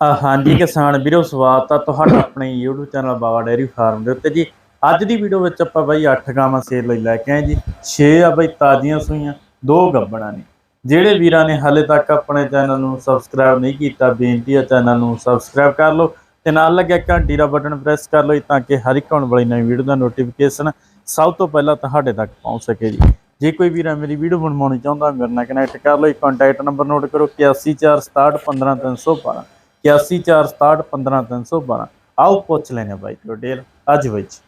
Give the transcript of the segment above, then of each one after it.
ਹਾਂਜੀ ਕਿਸਾਨ ਵੀਰੋ, ਸਵਾਗਤ ਆ ਤੁਹਾਡਾ ਆਪਣੇ YouTube channel Baba dairy farm ਦੇ ਉੱਤੇ ਜੀ। ਅੱਜ ਦੀ ਵੀਡੀਓ ਵਿੱਚ ਆਪਾਂ ਬਾਈ 8 ਗਾਵਾਂ ਸੇਲ ਲਈ ਲੈ ਕੇ ਆਏ ਜੀ। 6 ਆ ਬਾਈ ਤਾਜ਼ੀਆਂ ਸੂਈਆਂ, ਦੋ ਗੱਬਣਾ ਨੇ। ਜਿਹੜੇ ਵੀਰਾਂ ਨੇ ਹਾਲੇ ਤੱਕ ਆਪਣੇ ਚੈਨਲ ਨੂੰ ਸਬਸਕ੍ਰਾਈਬ ਨਹੀਂ ਕੀਤਾ, ਬੇਨਤੀ ਆ ਚੈਨਲ ਨੂੰ ਸਬਸਕ੍ਰਾਈਬ ਕਰ ਲਓ ਤੇ ਨਾਲ ਲੱਗਿਆ ਘੰਟੀ ਦਾ ਬਟਨ ਪ੍ਰੈਸ ਕਰ ਲਓ ਜੀ ਤਾਂ ਕਿ ਹਰ ਇੱਕ ਆਉਣ ਵਾਲੀ ਨਵੀਂ ਵੀਡੀਓ ਦਾ ਨੋਟੀਫਿਕੇਸ਼ਨ ਸਭ ਤੋਂ ਪਹਿਲਾਂ ਤੁਹਾਡੇ ਤੱਕ ਪਹੁੰਚ ਸਕੇ ਜੀ। ਜੇ ਕੋਈ ਵੀਰਾ ਮੇਰੀ ਵੀਡੀਓ ਬਣਵਾਉਣੀ ਚਾਹੁੰਦਾ, ਮੇਰੇ ਨਾਲ ਕਨੈਕਟ ਕਰ ਲਓ ਕੰਟੈਕਟ ਨੰਬਰ ਨੋਟ ਕਰੋ 8146615312 8146615312 ਆਓ ਪੁੱਛ ਲੈਣੇ ਬਾਈ ਡਿਟੇਲ ਅੱਜ ਵਿੱਚ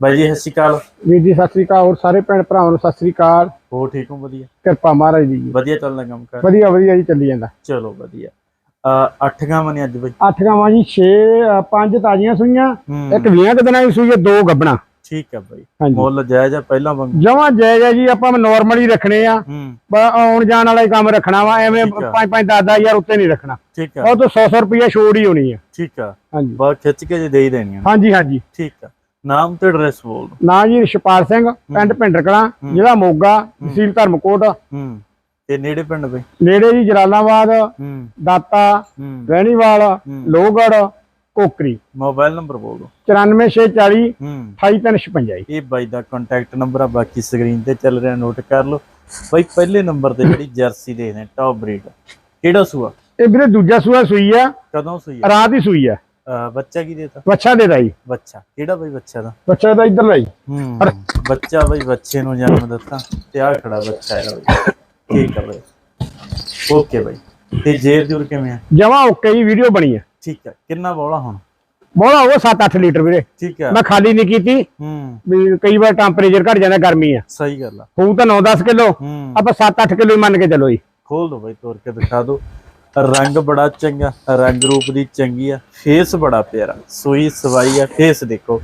ਬਾਈ ਜੀ ਸਤਿ ਸ਼੍ਰੀ ਅਕਾਲ। ਵੀਰ ਜੀ ਸਤਿ ਸ੍ਰੀ ਅਕਾਲ। ਹੋਰ ਸਾਰੇ ਭੈਣ ਭਰਾਵਾਂ ਨੂੰ ਸਤਿ ਸ੍ਰੀ ਅਕਾਲ। ਹੋ ਠੀਕ ਹੋ? ਵਧੀਆ। ਕਿਰਪਾ ਮਹਾਰਾਜ ਦੀ ਜੀ। ਵਧੀਆ ਚੱਲਦਾ ਕੰਮ ਕਰ? ਵਧੀਆ ਵਧੀਆ ਜੀ ਚੱਲੀ ਜਾਂਦਾ। ਚਲੋ ਵਧੀਆ। ਅੱਠ ਗਾਵਾਂ ਨੇ ਅੱਜ ਬਾਈ? ਅੱਠ ਗਾਵਾਂ ਜੀ 6 ਪੰਜ ਤਾਜ਼ੀਆਂ ਸੂਈਆਂ। ਇੱਕ 20 ਕੁ ਦਿਨਾਂ ਦੀ ਸੂਈ ਹੈ ਦੋ ਗੱਬਣਾ ਠੀਕ ਹੈ ਬਾਈ। ਮੁੱਲ ਜਾਇਜ਼ ਆ ਪਹਿਲਾਂ ਵਾਂਗ। ਜਮਾਂ ਜਾਇਜ਼ ਹੈ ਜੀ ਆਪਾਂ ਨਾਰਮਲ ਹੀ ਰੱਖਣੇ ਆ। ਹੂੰ। ਆਉਣ ਜਾਣ ਵਾਲਾ ਹੀ ਕੰਮ ਰੱਖਣਾ ਵਾ ਐਵੇਂ ਠੀਕ ਆ। 5 5 10 10 ਹਜ਼ਾਰ ਉੱਤੇ ਨਹੀਂ ਰੱਖਣਾ। ਠੀਕ ਆ ਉਹ ਤੋਂ 100 100 ਰੁਪਏ ਛੋੜ ਹੀ ਹੋਣੀ ਆ ਠੀਕ ਆ ਹਾਂਜੀ। ਬਾ ਖਿੱਚ ਕੇ ਜੇ ਦੇ ਹੀ ਦੇਣੀਆਂ ਨੇ। ਹਾਂਜੀ ਹਾਂਜੀ। ਠੀਕ ਆ ਨਾਮ ਤੇ ਐਡਰੈਸ ਬੋਲ। ਨਾਂ ਜੀ ਰਿਸ਼ਪਾਲ ਸਿੰਘ ਪਿੰਡ ਭਿੰਡਰ ਕਲਾਂ ਜ਼ਿਲ੍ਹਾ ਮੋਗਾ ਤਹਿਸੀਲ ਧਰਮਕੋਟ। ਹੂੰ। ਤੇ ਨੇੜੇ ਪਿੰਡ ਬਈ। ਨੇੜੇ ਜੀ ਜਲਾਲਾਬਾਦ ਹੂੰ। ਦਾਤਾ ਹੂੰ। ਰਹਿਣੀਵਾਲ ਹੂੰ। ਕੋਕਰੀ। ਮੋਬਾਈਲ ਨੰਬਰ ਬੋਲ। ਦਿਓ 94640 ਹੂੰ। 28356 ਇਹ ਬਾਈ ਦਾ ਕੰਟੈਕਟ ਨੰਬਰ ਆ ਬਾਕੀ ਸਕਰੀਨ ਤੇ ਚੱਲ ਰਿਹਾ ਨੋਟ ਕਰ ਲਓ। ਬਾਈ ਪਹਿਲੇ ਨੰਬਰ ਤੇ ਜਿਹੜੀ ਜਰਸੀ ਦੇ ਨੇ ਟੌਪ ਬਰੀਡ ਕਿਹੜਾ ਸੂਆ? ਇਹ ਵੀਰੇ ਦੂਜਾ ਸੂਆ ਸੂਈ ਆ। ਕਦੋਂ ਸੂਈ ਆ? ਰਾਤ ਹੀ ਸੂਈ ਆ। ਬੱਚਾ ਕੀ ਦੇਤਾ? ਬੱਚਾ ਦੇ ਦਾ ਜੀ। ਬੱਚਾ। ਕਿਹੜਾ ਬਾਈ ਬੱਚਾ ਦਾ? ਬੱਚਾ ਦਾ ਇੱਧਰ ਲਈ ਹੂੰ ਬੱਚਾ ਬਾਈ ਬੱਚੇ ਨੂੰ ਜਨਮ ਦਿੱਤਾ। ਤੇ ਆ ਖੜਾ ਬੱਚਾ ਇਹਦਾ ਠੀਕ ਆ ਬਾਈ ਓਕੇ ਬਾਈ। ਤੇ ਜੇਰ ਜੁਰ ਕਿਵੇਂ ਆ? ਜਮਾ ਓਕੇ ਜੀ ਵੀਡੀਓ ਬਣੀ ਆ। ਠੀਕ ਆ ਕਿੰਨਾ ਬੋਲਾ ਹੁਣ? ਬੋਲਾ ਉਹ 7-8 ਲੀਟਰ ਵੀਰੇ। ਠੀਕ ਆ ਮੈਂ ਖਾਲੀ ਨਹੀਂ ਕੀਤੀ। ਹੂੰ। ਵੀ ਕਈ ਵਾਰ ਟੈਂਪਰੇਚਰ ਘਟ ਜਾਂਦਾ ਗਰਮੀ ਆ। ਸਹੀ ਗੱਲ ਆ। ਹੋਊ ਤਾਂ 9-10 ਕਿਲੋ। ਹੂੰ। ਆਪਾਂ 7-8 ਕਿਲੋ ਹੀ ਮੰਨ ਕੇ ਚੱਲੋ ਜੀ। ਖੋਲ ਦੋ ਬਾਈ ਤੋੜ ਕੇ ਦਿਖਾ ਦੋ। ਰੰਗ ਬੜਾ ਚੰਗਾ ਰੰਗ ਰੂਪ ਦੀ ਚੰਗੀ ਆ। ਫੇਸ ਬੜਾ ਪਿਆਰਾ। ਸੂਈ ਸਵਾਈ ਆ। ਫੇਸ ਦੇਖੋ।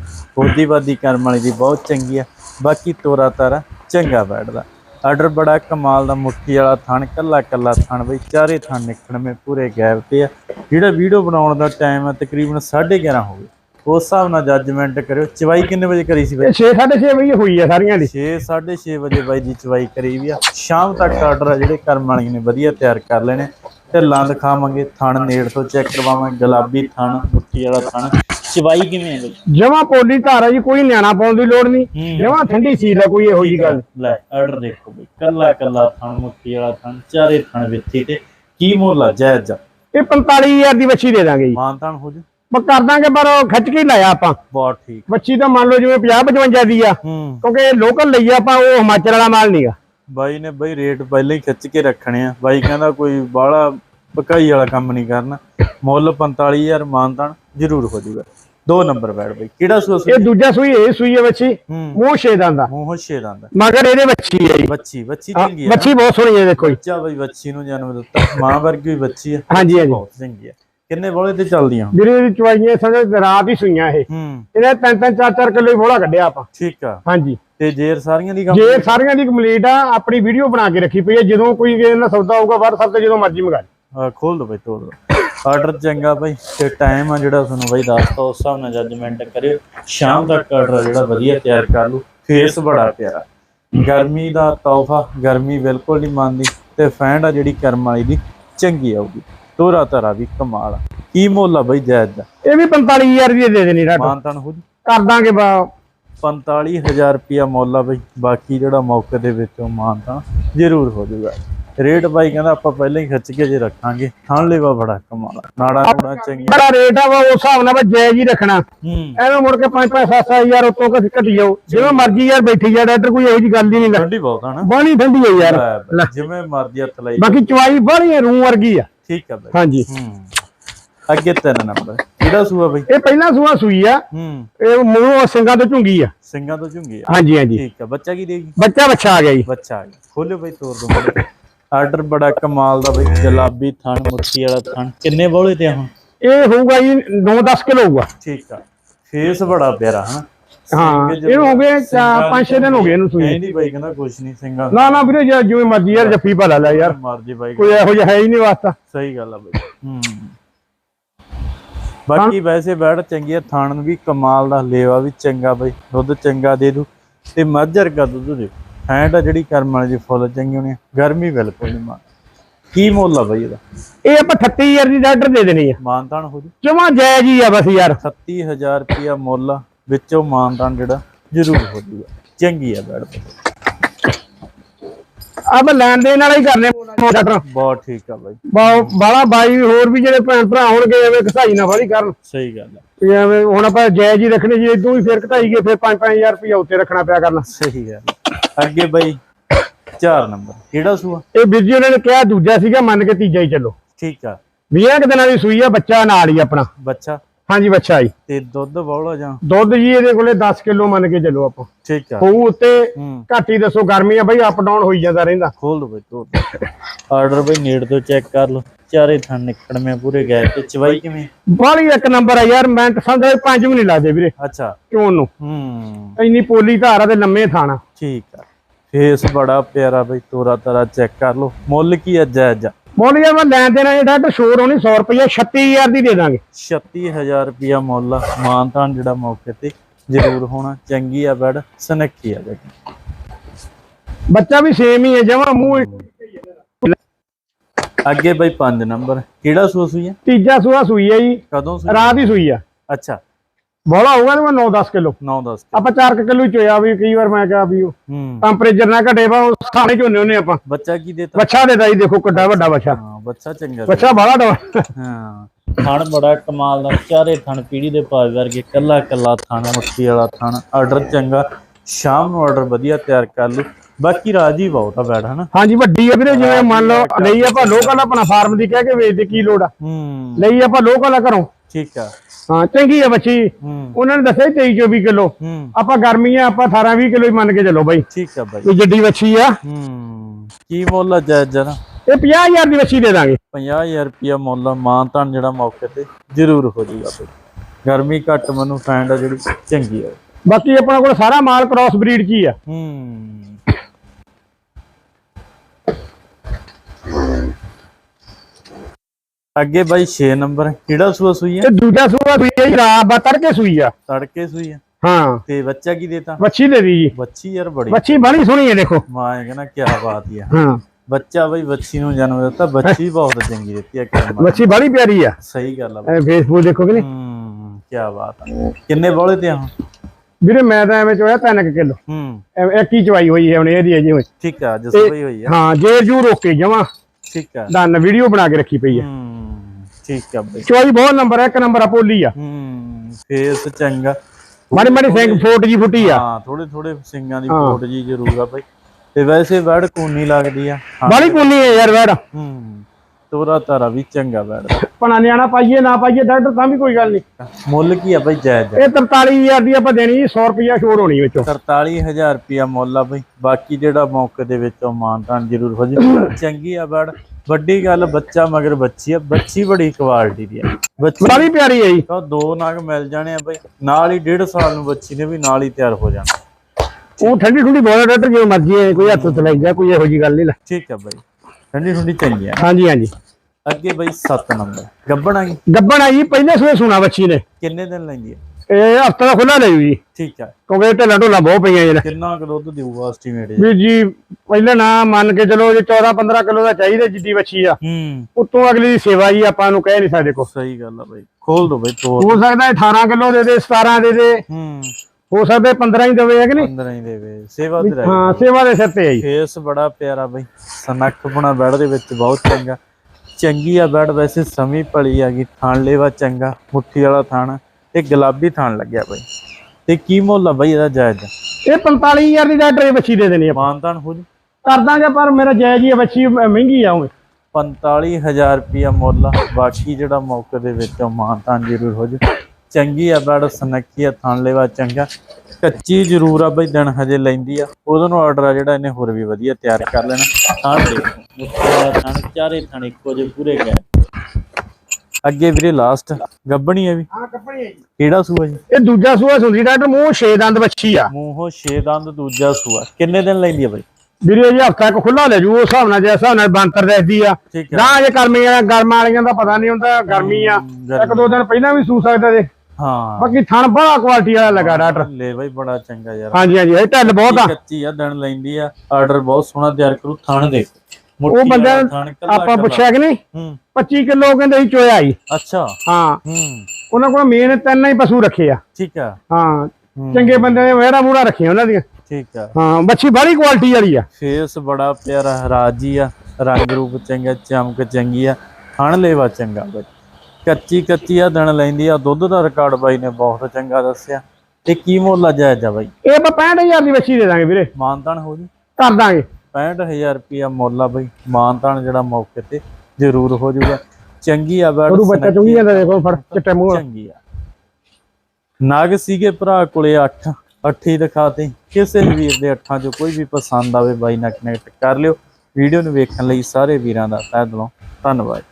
ਬਾਦੀ ਕਰਮ ਵਾਲੀ ਦੀ ਬਹੁਤ ਚੰਗੀ ਆ। ਬਾਕੀ ਤੋਰਾ ਤਾਰਾ ਚੰਗਾ ਬੈਠਦਾ। ਆਰਡਰ ਬੜਾ ਕਮਾਲ ਦਾ ਮੁੱਠੀ ਵਾਲਾ ਥਣ ਕੱਲਾ ਕੱਲਾ ਥਣ ਬਈ ਚਾਰੇ ਥਣ ਨਿਕਲਵੇਂ ਪੂਰੇ ਗੈਪ ਤੇ ਆ। ਜਿਹੜਾ ਵੀਡੀਓ ਬਣਾਉਣ ਦਾ ਟਾਈਮ ਆ ਤਕਰੀਬਨ 11:30 ਹੋ ਗਏ। ਉਸ ਹਿਸਾਬ ਨਾਲ ਜੱਜਮੈਂਟ ਕਰਿਓ। ਚਵਾਈ ਕਿੰਨੇ ਵਜੇ ਕਰੀ ਸੀ ਬਾਈ? ਇਹ 6-6.5 ਵਜੇ ਹੋਈ ਆ ਸਾਰੀਆਂ ਦੀ। 6 6:30 ਵਜੇ ਬਾਈ ਦੀ ਚਵਾਈ ਕਰੀ ਵੀ ਆ। ਸ਼ਾਮ ਤੱਕ ਆਰਡਰ ਆ ਜਿਹੜੇ ਕਰਮ ਵਾਲੀ ਨੇ ਵਧੀਆ ਤਿਆਰ ਕਰ ਲੈਣੇ। ਤੇ ਲੰਦ ਖਾਵਾਂਗੇ ਥਣ ਨੇੜ ਤੋਂ ਚੈੱਕ ਕਰਵਾਵਾਂਗੇ ਗੁਲਾਬੀ ਥਣ ਮੁੱਠੀ ਵਾਲਾ ਥਣ। ਚਵਾਈ ਕਿਵੇਂ ਹੈ ਬਾਈ? ਜਮਾ ਪੋਲੀ ਧਾਰਾ ਜੀ ਕੋਈ ਨਿਆਣਾ ਪਾਉਣ ਦੀ ਲੋੜ ਨਹੀਂ। ਜਮਾ ਠੰਡੀ ਸੀਲ ਆ ਕੋਈ ਇਹੋ ਜੀ ਗੱਲ। ਲੈ ਆਰਡਰ ਦੇਖੋ ਬਈ। ਕੱਲਾ ਕੱਲਾ ਥਣ ਮੁੱਠੀ ਵਾਲਾ ਥਣ ਚਾਰੇ ਥਣ ਵਿੱਚੀ ਤੇ ਕੀ ਮੁੱਲ ਆ ਜਾਇਜ਼ ਜਾ ਇਹ 45000 ਦੀ ਬੱਚੀ ਦੇ ਦਾਂਗੇ ਜੀ। ਮਾਨਤਾਨ ਹੋ ਜੂ। ਪਰ ਕਰ ਦਾਂਗੇ ਪਰ ਉਹ ਖਿੱਚ ਕੇ ਲਾਇਆ ਆਪਾਂ। ਬਹੁਤ ਠੀਕ। ਬੱਚੀ ਤਾਂ ਮੰਨ ਲਓ ਜਿਵੇਂ 50-55 ਦੀ ਆ। ਕਿਉਂਕਿ ਲੋਕਲ ਲਈ ਆ ਆਪਾਂ ਉਹ ਹਿਮਾਚਲ ਵਾਲਾ ਮਾਲ ਨਹੀਂਗਾ ਬਾਈ ਨੇ ਬਾਈ ਰੇਟ ਪਹਿਲਾਂ ਹੀ ਖਿੱਚ ਕੇ ਰੱਖਣੇ ਆ। ਬਾਈ ਕਹਿੰਦਾ ਕੋਈ ਬਾਹਲਾ ਪਕਾਈ ਵਾਲਾ ਕੰਮ ਨਹੀਂ ਕਰਨਾ। ਮੁੱਲ 45000 ਮਾਨਤਾਨ ਜ਼ਰੂਰ ਹੋ ਜੂਗਾ। ਦੋ ਨੰਬਰ ਬੈਠ ਬਾਈ ਕਿਹੜਾ ਸੂਆ ਇਹ ਦੂਜਾ ਸੂਈ ਇਹ ਸੂਈ ਹੈ ਬੱਚੀ। ਹੂੰ। ਮੂੰਹ ਛੇਦਾਂ ਦਾ ਮੂੰਹ ਸ਼ੇਰਾਂ ਦਾ ਮਗਰ ਇਹਦੇ ਬੱਚੀ ਹੈ ਬੱਚੀ ਬੱਚੀ ਹਾਂ, ਚੰਗੀ ਆ ਬੱਚੀ ਬਹੁਤ ਸੋਹਣੀ ਹੈ ਦੇਖੋ ਬੱਚਾ ਬਈ ਬੱਚੀ ਨੂੰ ਜਨਮ ਦਿੱਤਾ। ਮਾਂ ਵਰਗੀ ਵੀ ਬੱਚੀ ਆ। ਹਾਂਜੀ ਹਾਂਜੀ। ਬਹੁਤ ਚੰਗੀ ਆ। ਕਿੰਨੇ ਬੋਲੇ ਤੇ ਚੱਲਦੀਆਂ? ਵੀਰੇ ਦੀ ਚਵਾਈਆਂ ਸਮਝ ਰਾਤ ਹੀ ਸੂਈਆਂ ਇਹ। ਹੂੰ। ਇਹਨੇ ਤਿੰਨ ਤਿੰਨ ਚਾਰ ਚਾਰ ਕਿਲੋ ਹੀ ਫੋੜਾ ਕੱਢਿਆ ਆਪਾਂ। ਠੀਕ ਆ। ਹਾਂਜੀ। ਤੇ ਜੇਰ ਸਾਰੀਆਂ ਦੀ ਕੰਮ ਜੇ ਸਾਰੀਆਂ ਦੀ ਕੰਪਲੀਟ ਆ ਆਪਣੀ ਵੀਡੀਓ ਬਣਾ ਕੇ ਰੱਖੀ ਪਈ ਹੈ ਜਦੋਂ ਕੋਈ ਇਹਨਾਂ ਸੌਦਾ ਹੋਊਗਾ WhatsApp ਤੇ ਜਦੋਂ ਮਰਜ਼ੀ ਮੰਗਾ ਖੋਲ ਦੋ ਬਈ ਤੋੜ ਦੋ। ਆਰਡਰ ਚੰਗਾ ਬਈ ਤੇ ਟਾਈਮ ਆ ਜਿਹੜਾ ਤੁਹਾਨੂੰ ਬਈ ਦੱਸਤਾ ਉਸ ਹਿਸਾਬ ਨਾਲ ਜੱਜਮੈਂਟ ਕਰਿਓ। ਸ਼ਾਮ ਤੱਕ ਆਰਡਰ ਜਿਹੜਾ ਵਧੀਆ ਤਿਆਰ ਕਰ ਲੂ ਫੇਸ ਬੜਾ ਪਿਆਰਾ। ਗਰਮੀ ਦਾ ਤੋਹਫਾ ਗਰਮੀ ਬਿਲਕੁਲ ਨਹੀਂ ਮੰਨਦੀ ਤੇ ਫੈਂਡ ਆ ਜਿਹੜੀ ਕਰਮ ਵਾਲੀ ਦੀ ਚੰਗੀ ਆਊਗੀ। ਤੋਰਾ ਤਰਾ ਵੀ ਕਮਾਲ ਆ। ਕੀ ਮੁੱਲ ਆ ਬਈ ਜਾਇਜ਼ ਦਾ? ਇਹ ਵੀ 45000 ਦੀ ਦੇ ਦੇਣੀ ਰਾਟੋ ਮਾਨਤਾਨ ਹੋ ਜੂ। ਕਰ ਦਾਂਗੇ ਬਾ- 45000 ਰੁਪਿਆ ਮੁੱਲ ਆ ਬਈ ਬਾਕੀ ਜਿਹੜਾ ਮੌਕੇ ਦੇ ਵਿੱਚੋਂ ਮਾਨਤਾਨ ਜ਼ਰੂਰ ਹੋ ਜਾਊਗਾ ਰੇਟ ਬਾਈ ਕਹਿੰਦਾ ਆਪਾਂ ਪਹਿਲਾਂ ਹੀ ਖਿੱਚ ਕੇ ਜੇ ਰੱਖਾਂਗੇ। ਥਾਂ ਲੈਵਾ ਬੜਾ ਕਮਾਲ ਆ। ਨਾੜਾ ਨੂੜਾ ਚੰਗੀਆਂ। ਬੜਾ ਰੇਟ ਆ ਵਾ ਉਸ ਹਿਸਾਬ ਨਾਲ ਜਾਇਜ਼ ਹੀ ਰੱਖਣਾ। ਐਵੇਂ ਮੁੜ ਕੇ 5 5 7 7000 ਉੱਤੋਂ ਘੱਟ ਘਟੀ ਜਾਓ। ਜਿਵੇਂ ਮਰਜ਼ੀ ਯਾਰ ਬੈਠੀ ਜਾ ਡਾਕਟਰ ਕੋਈ ਇਹੋ ਜੀ ਗੱਲ ਹੀ ਨਹੀਂ ਠੰਡੀ ਬਹੁਤ ਆ ਨਾ। ਬਾਣੀ ਠੰਡੀ ਹੈ ਯਾਰ। ਜਿਵੇਂ ਮਰਜ਼ੀ ਹੱਥ ਲਾਈ ਬਾਕੀ ਚਵਾਈ ਬੜੀ ਹੈ ਰੂਹ ਵਰਗੀ ਆ। ਠੀਕ ਆ ਬਈ। ਹਾਂਜੀ। ਅੱਗੇ ਤਿੰਨ ਨੰਬਰ। ਕਿਹੜਾ ਸੂਆ ਬਈ? ਇਹ ਪਹਿਲਾਂ ਸੂਆ ਸੂਈ ਆ। ਇਹ ਮੂੰਹ ਸਿੰਘਾਂ ਤੋਂ ਝੁੰਗੀ ਆ। ਸਿੰਘਾਂ ਤੋਂ ਝੁੰਗੀ ਆ। ਹਾਂਜੀ ਹਾਂਜੀ। ਠੀਕ ਆ। ਬੱਚਾ ਕੀ ਦੇਗੀ ਬੱਚਾ ਬੱਚਾ ਆ ਗਿਆ ਜੀ। ਬੱਚਾ ਆ ਗਿਆ। ਖੋਲਿਓ ਬਈ ਤੋੜ ਦੋ। ਆਰਡਰ ਬੜਾ ਕਮਾਲ ਦਾ ਬਈ ਗੁਲਾਬੀ ਥਣ ਮੁੱਠੀ ਵਾਲਾ ਥਣ। ਕਿੰਨੇ ਬੋਲੇ ਤੇ ਹੁਣ? ਇਹ ਹੋਊਗਾ ਜੀ 9-10 ਕਿਲੋ ਹੋਊਗਾ। ਠੀਕ ਆ। ਫੇਸ ਬੜਾ ਪਿਆਰਾ ਹਾਂ ਸਿੰਘ ਇਹਨੂੰ ਹੋ ਗਏ ਸਿੰਘਾਂ 5-6 ਦਿਨ ਹੋ ਗਏ ਇਹਨੂੰ ਸੂਈ। ਕਹਿੰਦੀ ਬਾਈ ਕਹਿੰਦਾ ਕੁਛ ਨਹੀਂ ਸਿੰਘਾਂ ਨਾ ਨਾ ਵੀਰੇ ਜਿਵੇਂ ਮਰਜ਼ੀ ਯਾਰ ਜੱਫੀ ਭਲਾ ਲੈ ਯਾਰ। ਮਰਜ਼ੀ ਬਾਈ। ਕੋਈ ਇਹੋ ਜਿਹਾ ਹੈ ਹੀ ਨਹੀਂ ਵਾਸਤਾ। ਸਹੀ ਗੱਲ ਆ ਬਈ। ਹੂੰ। ਬਾਕੀ ਵੈਸੇ ਬੈੜ ਚੰਗੀ ਆ ਥਾਣ ਵੀ ਕਮਾਲ ਦਾ ਲੇਵਾ ਵੀ ਚੰਗਾ ਬਈ। ਦੁੱਧ ਚੰਗਾ ਦੇ ਦੂ। ਤੇ ਮੱਝਰ ਕਾ ਦੁੱਧ ਦੇ। ਹੈਂਡ ਆ ਜਿਹੜੀ ਕਰਮ ਵਾਲੀ ਦੀ ਫੁੱਲ ਚੰਗੀ ਹੋਣੀ ਆ। ਗਰਮੀ ਬਿਲਕੁਲ ਨਹੀਂ ਮਾਰ ਕੀ ਮੁੱਲ ਆ ਬਾਈ ਇਹਦਾ? ਇਹ ਆਪਾਂ 38000 ਦੀ ਡਾਕਟਰ ਦੇ ਦੇਣੀ ਆ। ਮਾਨਤਾਨ ਹੋ ਜੂ। ਜਮਾ ਜਾਇਜ਼ ਹੀ ਆ ਬਸ ਯਾਰ। 37000 ਰੁਪਿਆ ਮੁੱਲ ਆ ਵਿੱਚੋਂ ਮਾਨਤਾਨ ਜਿਹੜਾ ਜ਼ਰੂਰ ਹੋ ਜੂਗਾ ਚੰਗੀ ਆ ਬੈੜ ਆਪਾਂ ਲੈਣ ਦੇਣ ਵਾਲਾ ਹੀ ਕਰਨੇ ਡਾਕਟਰ ਬਹੁਤ ਠੀਕ ਆ ਬਾਈ। ਬਾਲਾ ਬਾਈ ਹੋਰ ਵੀ ਜਿਹੜੇ ਭੈਣ ਭਰਾ ਹੋਣਗੇ ਐਵੇਂ ਘਸਾਈ ਨਾ ਵਾਲੀ ਕਰਨ। ਸਹੀ ਗੱਲ ਆ। ਵੀ ਐਵੇਂ ਹੁਣ ਆਪਾਂ ਜਾਇਜ਼ ਹੀ ਰੱਖਣੇ ਜੀ ਇਦੋਂ ਵੀ ਫਿਰ ਘਟਾਈ ਗਏ ਫਿਰ 5-5000 ਰੁਪਇਆ ਉੱਤੇ ਰੱਖਣਾ ਪਿਆ ਕਰਨਾ। ਸਹੀ ਗੱਲ ਆ। ਅੱਗੇ ਬਾਈ 4 ਨੰਬਰ। ਕਿਹੜਾ ਸੂਆ? ਇਹ ਵੀਰ ਜੀ ਉਹਨਾਂ ਨੇ ਕਿਹਾ ਦੂਜਾ ਸੀਗਾ ਮੰਨ ਕੇ ਤੀਜਾ ਹੀ ਚੱਲੋ। ਠੀਕ ਆ। 20 ਕੁ ਦਿਨਾਂ ਦੀ ਸੂਈ ਆ ਬੱਚਾ ਨਾਲ ਹੀ ਆਪਣਾ। ਬੱਚਾ? ਹਾਂਜੀ ਬੱਚਾ ਹੀ ਤੇ ਦੁੱਧ ਬੌਲਾ ਜਾਂ? ਦੁੱਧ ਜੀ ਇਹਦੇ ਕੋਲੇ 10 ਕਿਲੋ ਮੰਨ ਕੇ ਚੱਲੋ ਆਪਾਂ। ਠੀਕ ਆ। ਹੋਊ ਉੱਤੇ ਘੱਟ ਦੱਸੋ ਗਰਮੀ ਆ ਬਈ ਅਪ ਡਾਊਨ ਹੋਈ ਜਾਂਦਾ ਰਹਿੰਦਾ। ਖੋਲ ਦੋ ਬਈ ਤੋੜ ਆਰਡਰ ਬਈ ਨੇੜ ਤੋਂ ਚੈੱਕ ਕਰ ਲਓ। ਚਾਰੇ ਥਣ ਨਿਕੜਵੇਂ ਪੂਰੇ ਗਏ ਤੇ। ਚਵਾਈ ਕਿਵੇਂ? ਬਾਹਲੀ ਇੱਕ ਨੰਬਰ ਆ ਯਾਰ ਮੈਂ ਤਾਂ ਸਮਝਦਾ ਇਹ ਪੰਜ ਵੀ ਨਹੀਂ ਲੱਗਦੇ ਵੀਰੇ। ਅੱਛਾ। ਚੋਣ ਨੂੰ? ਹੂੰ। ਇੰਨੀ ਪੋਲੀ ਧਾਰਾ ਤੇ ਲੰਮੇ ਥਾਣਾ ਠੀਕ ਆ। ਫੇਸ ਬੜਾ ਪਿਆਰਾ ਬਈ ਤੋਰਾ ਤਰਾ ਚੈੱਕ ਕਰ ਲਓ। ਮੁੱਲ ਕੀ ਹੈ ਜਾਇਜ਼? ਬੋਲ ਯਾਰ ਮੈਂ ਲੈਣ ਦੇਣਾ ਇਹ ਡਾਕਟਰ ਸ਼ੋਰ ਹੋਣੀ 100 ਰੁਪਇਆ 36000 ਦੀ ਦੇ ਦਾਂਗੇ। 36000 ਰੁਪਿਆ ਮੁੱਲ ਮਾਨਤਾਨ ਜਿਹੜਾ ਮੌਕੇ ਤੇ ਜ਼ਰੂਰ ਹੋਣਾ ਚੰਗੀ ਆ ਬੜ ਸਨੱਖੀ ਆ ਬਈ ਬੱਚਾ ਵੀ ਸੇਮ ਹੀ ਹੈ ਜਮਾ ਮੂੰਹ ਅੱਗੇ ਬਈ 5 ਨੰਬਰ ਕਿਹੜਾ ਸੂਆ ਸੂਈ ਹੈ ਤੀਜਾ ਸੂਆ ਸੂਈ ਹੈ ਜੀ। ਕਦੋਂ ਸੂਈ ਰਾਤ ਹੀ ਸੂਈ ਆ। ਅੱਛਾ ਬੋਲਾ ਹੋਊਗਾ ਤੇ 9-10 ਕਿਲੋ। 9 10 ਆਪਾਂ 4 ਕਿਲੋ ਚੋਇਆ ਵੀ ਕਈ ਵਾਰ ਮੈਂ ਕਿਹਾ ਵੀ ਉਹ ਹੂੰ। ਟੈਂਪਰੇਚਰ ਨਾ ਘਟੇ ਉਹ ਖਾਣੇ ਚੋਨੇ ਉਹਨੇ ਆਪਾਂ। ਬੱਚਾ ਕੀ ਦੇਤਾ? ਬੱਚਾ ਦੇ ਜੀ ਦੇਖੋ ਕਿੱਡਾ ਵੱਡਾ ਬੱਚਾ। ਹਾਂ ਬੱਚਾ ਚੰਗਾ ਬੱਚਾ ਬੜਾ ਡਾ ਹਾਂ। ਥਣ ਬੜਾ ਕਮਾਲ ਦਾ ਚਾਰੇ ਥਣ ਪੀੜੀ ਦੇ ਪਾਵੇ ਵਰਗੇ ਕੱਲਾ ਕੱਲਾ ਥਣ ਮੁੱਠੀ ਵਾਲਾ ਥਣ ਆਰਡਰ ਚੰਗਾ। ਸ਼ਾਮ ਨੂੰ ਆਰਡਰ ਵਧੀਆ ਤਿਆਰ ਕਰ ਲਓ। ਬਾਕੀ ਰਾਜੀ ਬਹੁਤ ਆ ਬੈਠ ਹਨਾ? ਹਾਂਜੀ ਵੱਡੀ ਆ ਵੀਰੇ ਜਿਵੇਂ ਮੰਨ ਲਓ ਲਈ ਆਪਾਂ ਲੋਕਲ ਆਪਣਾ ਫਾਰਮ ਦੀ ਕਹਿ ਕੇ ਵੇਚਦੇ ਕੀ ਲੋੜ ਆ? ਹੂੰ। ਲਈ ਆਪਾਂ ਲੋਕਲ ਆ ਘਰੋਂ। ਠੀਕ ਆ। ਹਾਂ ਚੰਗੀ ਆ ਬੱਚੀ। ਉਹਨਾਂ ਨੇ ਦੱਸਿਆ 23 24 ਕਿਲੋ। ਆਪਾਂ ਗਰਮੀ ਆ ਆਪਾਂ 18 20 ਕਿਲੋ ਹੀ ਮੰਨ ਕੇ ਚੱਲੋ ਬਾਈ। ਠੀਕ ਆ ਬਾਈ। ਇਹ ਜੱਡੀ ਬੱਚੀ ਆ। ਕੀ ਮੁੱਲ ਆ ਜਾਇਜ਼ ਜਰਾ ਇਹ 50000 ਦੀ ਬੱਚੀ ਦੇ ਦਾਂਗੇ। 50000 ਰੁਪਿਆ ਮੁੱਲ ਮਾਨ ਤਾਂ ਜਿਹੜਾ ਮੌਕੇ ਤੇ ਜ਼ਰੂਰ ਹੋ ਬਈ। ਗਰਮੀ ਘੱਟ ਮੈਨੂੰ ਫੈਂਡ ਆ ਜਿਹੜੀ ਚੰਗੀ ਆ। ਬਾਕੀ ਆਪਣਾ ਕੋਲ ਸਾਰਾ ਮਾਲ ਕ੍ਰਾਸ ਬਰੀਡ ਚ ਹੀ ਆ। ਹੂੰ। ਅੱਗੇ ਬਾਈ 6 ਨੰਬਰ ਕਿਹੜਾ ਸੂਆ ਸੂਈ ਹੈ? ਤੇ ਦੂਜਾ ਸੂਆ ਸੂਈ ਆ ਜੀ ਰਾਤ ਬਾ ਤੜਕੇ ਸੂਈ ਆ। ਤੜਕੇ ਸੂਈ ਹੈ। ਹਾਂ। ਤੇ ਬੱਚਾ ਕੀ ਦੇਤਾ? ਬੱਚੀ ਦੇ ਦੀ ਜੀ। ਯਾਰ ਬੜੀ। ਬੱਚੀ ਬੜੀ ਸੋਹਣੀ ਹੈ ਦੇਖੋ। ਮਾਂ ਇਹ ਕਹਿੰਦਾ ਕੀ ਬਾਤ ਹੀ ਹਾਂ। ਬੱਚਾ ਬਈ ਬੱਚੀ ਨੂੰ ਜਨਮ ਦਿੱਤਾ ਬੱਚੀ ਬਹੁਤ ਚੰਗੀ ਦਿੱਤੀ ਆ ਕਰਮ ਬੱਚੀ ਬੜੀ ਪਿਆਰੀ ਆ। ਸਹੀ ਗੱਲ ਆ ਬਈ। ਫੇਸਬੁੱਕ ਦੇਖੋ ਕਿ ਨਹੀਂ? ਹੂੰ ਕੀ ਬਾਤ ਆ। ਕਿੰਨੇ ਬੋਲੇ ਤੇ ਆ? ਵੀਰੇ ਮੈਂ ਤਾਂ ਐਵੇਂ ਚੋਇਆ 3 ਕਿਲੋ। ਹੂੰ। ਇੱਕ ਹੀ ਚਵਾਈ ਹੋਈ ਹੈ ਹੁਣ ਇਹਦੀ ਅਜੇ ਹੋਈ ਠੀਕ ਆ ਜਸਬਈ ਹੋਈ ਆ। ਹਾਂ ਜੇ ਜੂ ਰੋਕੇ ਜਮਾ ਠੀਕ ਆ। ਦਨ ਵੀਡੀਓ ਬਣਾ ਕੇ ਰੱਖੀ ਪਈ ਆ। ਹੂੰ। ਠੀਕ ਆ ਬਈ। ਚਵਾਈ ਬਹੁਤ ਨੰਬਰ ਹੈ ਇੱਕ ਨੰਬਰ ਆ ਪੋਲੀ ਆ। ਹੂੰ ਫੇਸ ਚੰਗਾ। ਮਾੜੀ ਮਾੜੀ ਸਿੰਘ ਫੋਟ ਜੀ ਫੁੱਟੀ ਆ। ਹਾਂ ਥੋੜੇ ਥੋੜੇ ਸਿੰਘਾਂ ਦੀ ਫੋਟ ਜੀ ਜ਼ਰੂਰ ਆ ਬਈ। ਤੇ ਵੈਸੇ ਵੜ ਕੋਨੀ ਲੱਗਦੀ ਆ। ਬੜੀ ਕੋਨੀ ਹੈ ਯਾਰ ਵੈੜ। ਹੂੰ। ਤੋਰਾ ਤਾਰਾ ਵੀ ਚੰਗਾ ਵੜ ਪਣਾ ਨਿਆਣਾ ਪਾਈਏ ਨਾ ਪਾਈਏ ਡਾਕਟਰ ਤਾਂ ਵੀ ਕੋਈ ਗੱਲ ਨਹੀਂ। ਮੁੱਲ ਕੀ ਆ ਬਈ ਜਾਇਜ਼? ਇਹ 43000 ਦੀ ਆਪਾਂ ਦੇਣੀ 100 ਰੁਪਿਆ ਛੋੜ ਹੋਣੀ ਵਿੱਚੋਂ। 43000 ਰੁਪਿਆ ਮੁੱਲ ਆ ਬਈ। ਬਾਕੀ ਜਿਹੜਾ ਮੌਕੇ ਦੇ ਵਿੱਚ ਮਾਨਤਾਨ ਜ਼ਰੂਰ ਹੋ ਜੇ। ਚੰਗੀ ਆ ਵੜ ਵੱਡੀ ਗੱਲ ਬੱਚਾ ਮਗਰ ਬੱਚੀ ਆ। ਬੱਚੀ ਬੜੀ ਕੁਆਲਿਟੀ ਦੀ ਆ। ਬੱਚੀ ਬੜੀ ਪਿਆਰੀ ਹੈ ਜੀ। ਤਾਂ ਦੋ ਨਗ ਮਿਲ ਜਾਣੇ ਆ ਬਈ। ਨਾਲ ਹੀ ਡੇਢ ਸਾਲ ਨੂੰ ਬੱਚੀ ਨੇ ਵੀ ਨਾਲ ਹੀ ਤਿਆਰ ਹੋ ਜਾਣਾ। ਉਹ ਠੰਡੀ ਠੰਡੀ ਬਹੁਤ ਡਾਕਟਰ ਜਿਵੇਂ ਮਰਜ਼ੀ ਹੈ ਕੋਈ ਹੱਥ ਲੱਗ ਜਾ ਕੋਈ ਇਹੋ ਜੀ ਗੱਲ ਨਹੀਂ ਠੀਕ ਆ ਬਈ। ਠੰਡੀ ਠੰਡੀ ਚੰਗੀ ਆ ਹਾਂਜੀ ਹਾਂਜੀ। ਅੱਗੇ ਬਈ 7 ਨੰਬਰ। ਗੱਬਣ ਆ ਗਈ ਗੱਬਣ ਆਈ ਪਹਿਲੇ ਸਵੇ ਸੁਣਾ ਬੱਚੀ ਨੇ। ਕਿੰਨੇ ਦਿਨ ਲੈਂਦੀ ਆ ਇਹ ਹਫਤਾ ਦਾ ਖੁੱਲਾ ਲੈ ਜੂ। ਜੀ ਠੀਕ ਆ। ਕਿਉਂਕਿ ਢਿੱਲਾ ਢੋਲਾ ਬਹੁਤ ਪਈਆਂ ਜਿਹੜਾ ਕਿੰਨਾ ਕੁ ਦੁੱਧ ਦੇਊਗਾ ਐਸਟੀਮੇਟ ਵੀ ਜੀ ਪਹਿਲੇ ਨਾ ਮੰਨ ਕੇ ਚਲੋ ਜੇ 14 15 ਕਿਲੋ ਦਾ ਚਾਹੀਦਾ ਜਿੱਡੀ ਬੱਚੀ ਆ। ਹੂੰ। ਉਤੋਂ ਅਗਲੀ ਦੀ ਸੇਵਾ ਜੀ ਆਪਾਂ ਨੂੰ ਕਹਿ ਨਹੀਂ ਸਕਦੇ ਕੋ ਸਹੀ ਗੱਲ ਆ ਬਈ। ਖੋਲ ਦੋ ਬਈ ਤੋਰ ਹੋ ਸਕਦਾ ਇਹ 18 ਕਿਲੋ ਦੇ ਦੇ 17 ਦੇ ਦੇ। ਹੂੰ। ਹੋ ਸਕਦਾ ਇਹ 15 ਹੀ ਦੇਵੇ ਹੈ ਕਿ ਨਹੀਂ? 15 ਹੀ ਦੇਵੇ ਸੇਵਾ ਤੇ ਰਹਿ ਹਾਂ ਸੇਵਾ ਦੇ ਸਿਰ ਤੇ ਜੀ। ਫੇਸ ਬੜਾ ਪਿਆਰਾ ਬਈ ਸਨੱਖ ਬਣਾ ਬੈੜ ਦੇ ਵਿੱਚ ਬਹੁਤ ਚੰਗਾ। ਚੰਗੀ ਆ ਬੈੜ ਵੈਸੇ ਸਮੀ ਪਲੀ ਆ ਗਈ ਥਾਣ ਲੈਵਾ ਚੰਗਾ ਮੁੱਠੀ ਵਾਲਾ ਥਾਣ ਤੇ ਗੁਲਾਬੀ ਥਾਣ ਲੱਗਿਆ ਬਈ। ਤੇ ਕੀ ਮੁੱਲ ਆ ਬਈ ਇਹਦਾ ਜਾਇਜ਼? ਇਹ 45000 ਦੀ ਇਹ ਬੱਚੀ ਦੇ ਦੇਣੀ ਆਪਾਂ। ਮਾਨਤਾਨ ਹੋ ਜੂ ਕਰ ਦਾਂਗੇ ਪਰ ਮੇਰਾ ਜਾਇਜ਼ ਹੀ ਹੈ ਬੱਚੀ ਮਹਿੰਗੀ ਆਉਂਗੇ 45000 ਰੁਪਿਆ ਮੁੱਲ ਆ ਬਾਕੀ ਜਿਹੜਾ ਮੌਕੇ ਦੇ ਵਿੱਚ ਮਾਨਤਾਨ ਜ਼ਰੂਰ ਹੋ ਜੂ ਚੰਗੀ ਆ ਬੈੜ ਸਨੱਖੀ ਆ ਥਾਣ ਲੈਵਾ ਚੰਗਾ। ਕੱਚੀ ਜ਼ਰੂਰ ਆ ਬਈ ਦਿਨ ਹਜੇ ਲੈਂਦੀ ਆ। ਉਹਦੋਂ ਨੂੰ ਆਰਡਰ ਆ ਜਿਹੜਾ ਇਹਨੇ ਹੋਰ ਵੀ ਵਧੀਆ ਤਿਆਰ ਕਰ ਲੈਣਾ। ਥਾਣ ਦੇ ਥਾਣ ਚਾਰੇ ਥਾਣ ਇੱਕੋ ਜਿਹੇ ਪੂਰੇ ਗਏ। ਅੱਗੇ ਵੀਰੇ ਲਾਸਟ ਗੱਬਣੀ ਆ ਵੀ। ਹਾਂ ਕੱਪੜੇ ਕਿਹੜਾ ਸੂਆ ਜੀ? ਇਹ ਦੂਜਾ ਸੂਆ ਸੁੰਦੀ ਡਾਕਟਰ ਮੂੰਹ ਛੇ ਦੰਦ ਬੱਚੀ ਆ। ਮੂੰਹੋਂ ਛੇ ਦੰਦ ਦੂਜਾ ਸੂਆ। ਕਿੰਨੇ ਦਿਨ ਲੈਂਦੀ ਆ ਬਈ? ਵੀਰੇ ਜੀ ਹਫਤਾ ਇੱਕ ਖੁੱਲਾ ਲੈ ਜੂ ਉਸ ਹਿਸਾਬ ਨਾਲ ਜਿਸ ਹਿਸਾਬ ਨਾਲ ਬੰਤਰ ਦੱਸਦੀ ਆ। ਹੈ ਨਾ ਜੇ ਗਰਮੀ ਆ ਗਰਮਾਂ ਵਾਲੀਆਂ ਦਾ ਪਤਾ ਨਹੀਂ ਹੁੰਦਾ ਗਰਮੀ ਆ। ਇੱਕ ਦੋ ਦਿਨ ਪਹਿਲਾਂ ਵੀ ਸੂ ਸਕਦਾ ਜੇ। ਹਾਂ। ਬਾਕੀ ਥਣ ਬੜਾ ਕੁਆਲਿਟੀ ਵਾਲਾ ਲੱਗਾ ਡਾਕਟਰ। ਲੈ ਬਈ ਬੜਾ ਚੰਗਾ ਯਾਰ। ਹਾਂਜੀ ਹਾਂਜੀ ਇਹ ਢਿੱਲ ਬਹੁਤ ਆ। ਕੱਚੀ ਆ ਦਿਨ ਲੈਂਦੀ ਆ ਆਰਡਰ ਬਹੁਤ ਸੋਹਣਾ ਤਿਆਰ ਕਰੂ ਥਾਣ ਦੇ। ਥਣ ਕੱਲਾ ਆਪਾਂ। ਪੁੱਛਿਆ ਕਿ ਨਹੀਂ? ਹੂੰ। 25 ਕਿਲੋ ਕਹਿੰਦੇ ਸੀ ਚੋਇਆ ਹੀ ਅੱਛਾ। ਹਾਂ। ਹੂੰ। ਉਹਨਾਂ ਕੋਲ ਮੇਨ ਤਿੰਨ ਹੀ ਪਸ਼ੂ ਰੱਖੇ ਆ। ਠੀਕ ਆ। ਹਾਂ। ਚੰਗੇ ਬੰਦੇ ਨੇ ਵਹਿੜਾ ਮੂੜਾ ਰੱਖੇ ਉਹਨਾਂ ਦੀਆਂ। ਠੀਕ ਆ। ਹਾਂ ਬੱਚੀ ਬਾਹਲੀ ਕੁਆਲਿਟੀ ਵਾਲੀ ਆ। ਫੇਸ ਬੜਾ ਪਿਆਰਾ ਹਰਾਜੀ ਆ। ਰੰਗ ਰੂਪ ਚੰਗਾ ਚਮਕ ਚੰਗੀ ਆ। ਥਣ ਲੇਵਾ ਚੰਗਾ ਬਾਈ ਕੱਚੀ ਕੱਚੀ ਆ ਦਿਨ ਲੈਂਦੀ ਆ। ਦੁੱਧ ਦਾ ਰਿਕਾਰਡ ਬਾਈ ਨੇ ਬਹੁਤ ਚੰਗਾ ਦੱਸਿਆ। ਤੇ ਕੀ ਮੁੱਲ ਆ ਜਾਇਜ਼ ਆ ਬਾਈ? ਇਹ ਆਪਾਂ 65000 ਦੀ ਬੱਚੀ ਦੇ ਦਾਂਗੇ ਵੀਰੇ। ਮਾਨਤਾਨ ਹੋ ਜੀ? ਕਰ ਦਾਂਗੇ। 65000 ਰੁਪਿਆ ਮੁੱਲ ਆ ਬਾਈ। ਮਾਨਤਾਨ ਜਿਹੜਾ ਮੌਕੇ ਤੇ ਜ਼ਰੂਰ ਹੋ ਜਾਊਗਾ ਚੰਗੀ ਆ ਬੈਡ ਉਹਨੂੰ ਬੱਚਾ ਚੁੰਗੀ ਜਾਂਦਾ ਦੇਖੋ ਫੜ ਚਿੱਟੇ ਮੂੰਹ। ਚੰਗੀ ਆ। ਨਾਗ ਸੀਗੇ ਭਰਾ ਕੋਲੇ 8 ਅੱਠੀ ਦਿਖਾਤੇ ਕਿਸੇ ਵੀਰ ਦੇ ਅੱਠਾਂ ਚੋਂ ਕੋਈ ਵੀ ਪਸੰਦ ਆਵੇ ਬਾਈ ਨਾਲ ਕਨੈਕਟ ਕਰ ਲਿਓ। ਵੀਡੀਓ ਨੂੰ ਵੇਖਣ ਲਈ ਸਾਰੇ ਵੀਰਾਂ ਦਾ ਤਹਿ ਦਿਲੋਂ ਧੰਨਵਾਦ।